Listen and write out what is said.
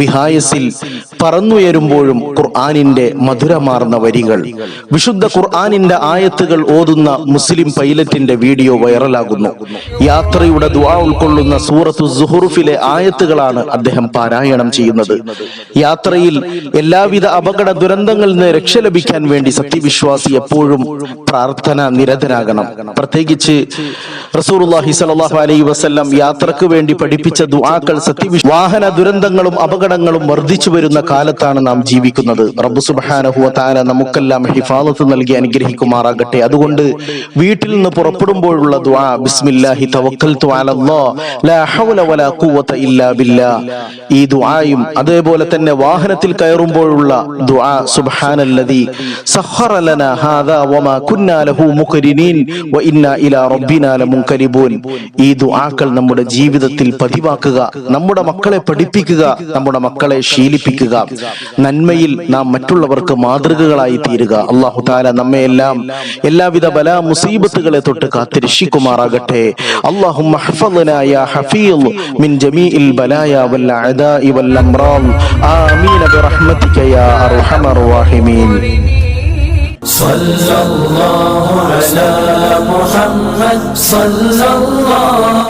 വിഹായസിൽ പറന്നുയരുമ്പോഴും ഖുർആാനിന്റെ മധുരമാർന്ന വരികൾ. വിശുദ്ധ ഖുർആാനിന്റെ ആയത്തുകൾ ഓതുന്ന മുസ്ലിം പൈലറ്റിന്റെ വീഡിയോ വൈറലാകുന്നു. യാത്രയുടെ ദുആ ഉൾക്കൊള്ളുന്ന സൂറത്തു സുഹുറുഫിലെ ആയത്തുകളാണ് അദ്ദേഹം പാരായണം ചെയ്യുന്നത്. യാത്രയിൽ എല്ലാവിധ അപകട ദുരന്തങ്ങളിൽ നിന്ന് രക്ഷ ലഭിക്കാൻ വേണ്ടി സത്യവിശ്വാസി എപ്പോഴും പ്രാർത്ഥന നിരതനാകണം. പ്രത്യേകിച്ച് റസൂലുള്ളാഹി സ്വല്ലല്ലാഹു അലൈഹി വസല്ലം യാത്രയ്ക്ക് വേണ്ടി പഠിപ്പിച്ച ദുആകൾ സത്യവിശ്വ വാഹന ദുരന്തങ്ങളും അപകടങ്ങളും വർദ്ധിച്ചു വരുന്ന കാലത്താണ് നാം ജീവിക്കുന്നത്. റബ്ബു സുബ്ഹാനഹു വ തആല നമുക്കെല്ലാം ഹിഫാലത്ത് നൽകി അനുഗ്രഹിക്കുമാറാകട്ടെ. അതുകൊണ്ട് വീട്ടിൽ നിന്ന് പുറപ്പെടുമ്പോഴുള്ള ദുആ ബിസ്മില്ലാഹി തവക്കൽതു അലല്ലാഹ് ലാ ഹൗല വലാ ഖുവത ഇല്ലാ ബില്ലാ ഈ ദുആയും അതേപോലെ തന്നെ വാഹനത്തിൽ കയറുമ്പോഴുള്ള ദുആ സുബ്ഹാനല്ലദി സഖറ ലനാ ഹാദാ വമാ കുന്നാ ലഹു മുഖരിനീൻ വ ഇന്നാ ഇലാ റബ്ബിനാ ലമുൻകരിബൂൻ. ഈ ദുആക്കൾ നമ്മുടെ ജീവിതത്തിൽ പതിവാക്കുക നമ്മുടെ മക്കളെ പഠിപ്പിക്കുക നമ്മുടെ മക്കളെ ശീലിപ്പിക്കുക നന്മയിൽ നാം മറ്റുള്ളവർക്ക് മാതൃകകളായി തീരുക അള്ളാഹു താല നമ്മെ എല്ലാം എല്ലാവിധ ബലാ മുസീബത്തുകളെ തൊട്ട് കാത്തിരക്ഷിക്കുമാറാകട്ടെ അള്ളാഹു يا حفيظ من جميع البلايا والأعداء والأمراض آمين برحمتك يا أرحم الراحمين صلى الله على محمد صلى الله